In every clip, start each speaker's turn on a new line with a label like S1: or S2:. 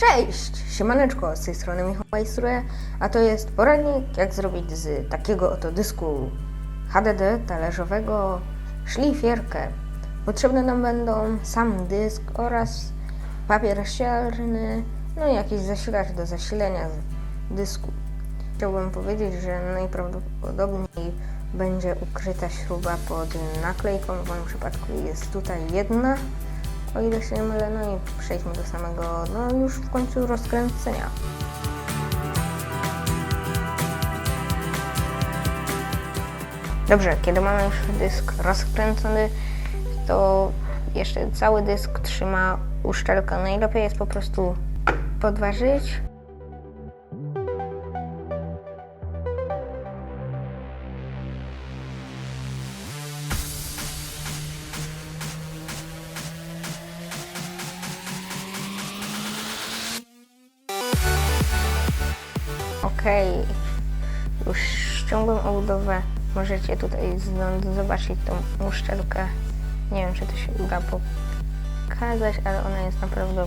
S1: Cześć! Siemaneczko, z tej strony Michał Majstruje, a to jest poradnik jak zrobić z takiego oto dysku HDD talerzowego szlifierkę. Potrzebne nam będą sam dysk oraz papier ścierny, no i jakiś zasilacz do zasilenia dysku. Chciałbym powiedzieć, że najprawdopodobniej będzie ukryta śruba pod naklejką, w moim przypadku jest tutaj jedna, o ile się nie mylę, no i przejdźmy do samego, no już w końcu rozkręcenia. Dobrze, kiedy mamy już dysk rozkręcony, to jeszcze cały dysk trzyma uszczelkę. Najlepiej jest po prostu podważyć. Okej, już ściągłem obudowę. Możecie tutaj zobaczyć tą uszczelkę. Nie wiem, czy to się uda pokazać, ale ona jest naprawdę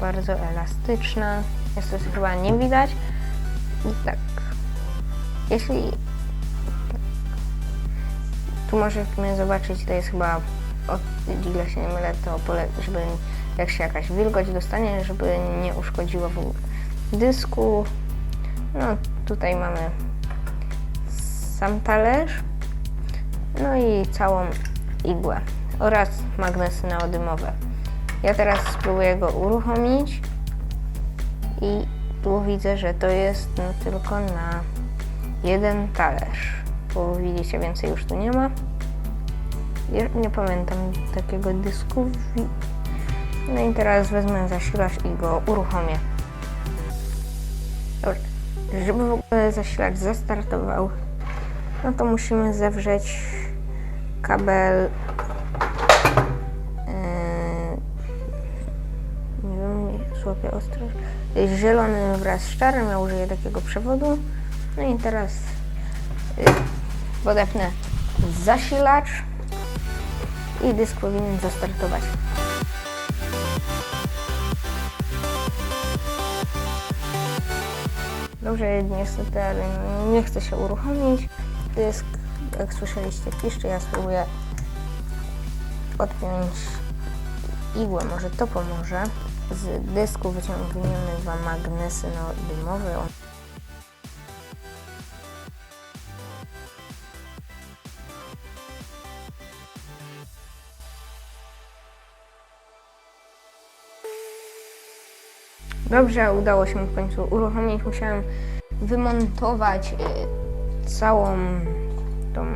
S1: bardzo elastyczna. Jest to chyba nie widać. I tak, jeśli tu możemy zobaczyć, to jest chyba od ile się nie mylę, to pole, żeby jak się jakaś wilgoć dostanie, żeby nie uszkodziło w ogóle dysku. No tutaj mamy sam talerz, no i całą igłę oraz magnesy neodymowe. Ja teraz spróbuję go uruchomić i tu widzę, że to jest no, tylko na jeden talerz. Bo widzicie, więcej już tu nie ma. Ja Nie pamiętam takiego dysku. No i teraz wezmę zasilacz i go uruchomię. Dobrze. Żeby w ogóle zasilacz zastartował, no to musimy zewrzeć kabel. Yy, nie wiem, nie złapię ostro. Zielony wraz z czarnym, ja użyję takiego przewodu. No i teraz yy, podepnę zasilacz i dysk powinien zastartować. Dobrze, niestety, ale nie chce się uruchomić. Dysk, jak słyszeliście, piszczy. Ja spróbuję odpiąć igłę, może to pomoże. Z dysku wyciągniemy dwa magnesy neodymowe. On- Dobrze, udało się w końcu uruchomić. Musiałem wymontować y, całą tą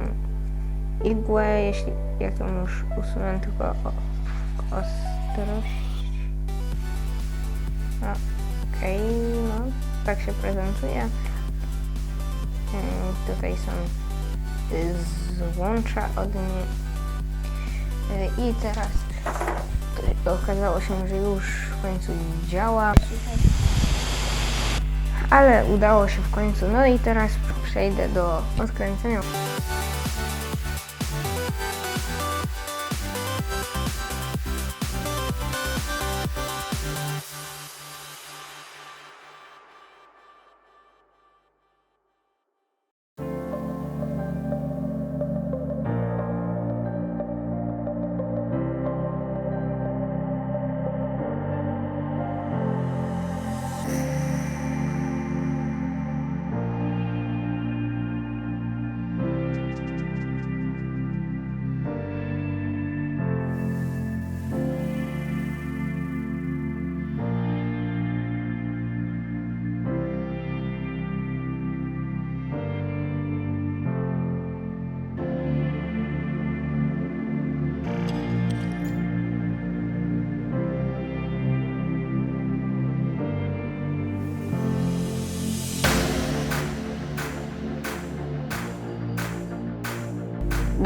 S1: igłę, jeśli jak ją już usunę tylko o, ostrość. Okej, no tak się prezentuje. Y, tutaj są y, złącza od niej. I teraz okazało się, że już w końcu działa. Ale udało się w końcu. No i teraz przejdę do odkręcenia.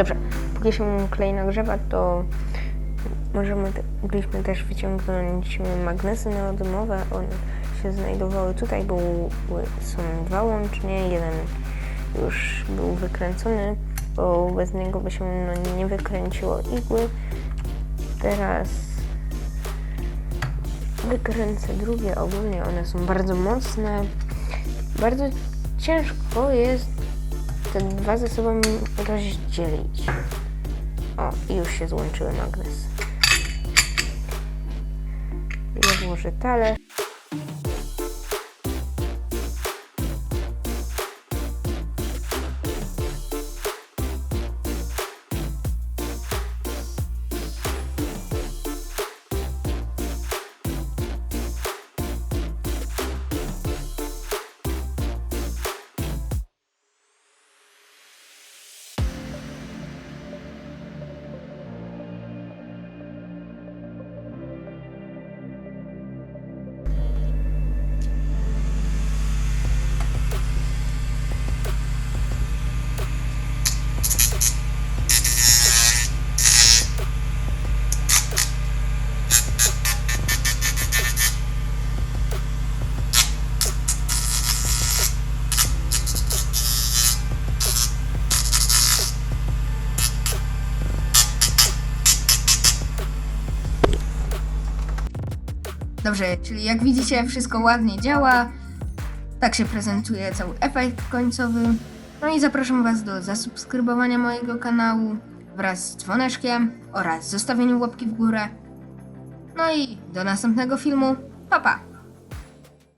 S1: Dobrze, póki się klej nagrzewa, to możemy, mogliśmy też wyciągnąć magnesy neodymowe. One się znajdowały tutaj, bo są dwa łącznie. Jeden już był wykręcony, bo bez niego by się no, nie wykręciło igły. Teraz wykręcę drugie. Ogólnie one są bardzo mocne. Bardzo ciężko jest te dwa ze sobą rozdzielić. O, i już się złączyły magnes. Ja włożę talerz.
S2: Dobrze, czyli jak widzicie, wszystko ładnie działa. Tak się prezentuje cały efekt końcowy. No i zapraszam Was do zasubskrybowania mojego kanału wraz z dzwoneczkiem oraz zostawienia łapki w górę. No i do następnego filmu. Pa pa!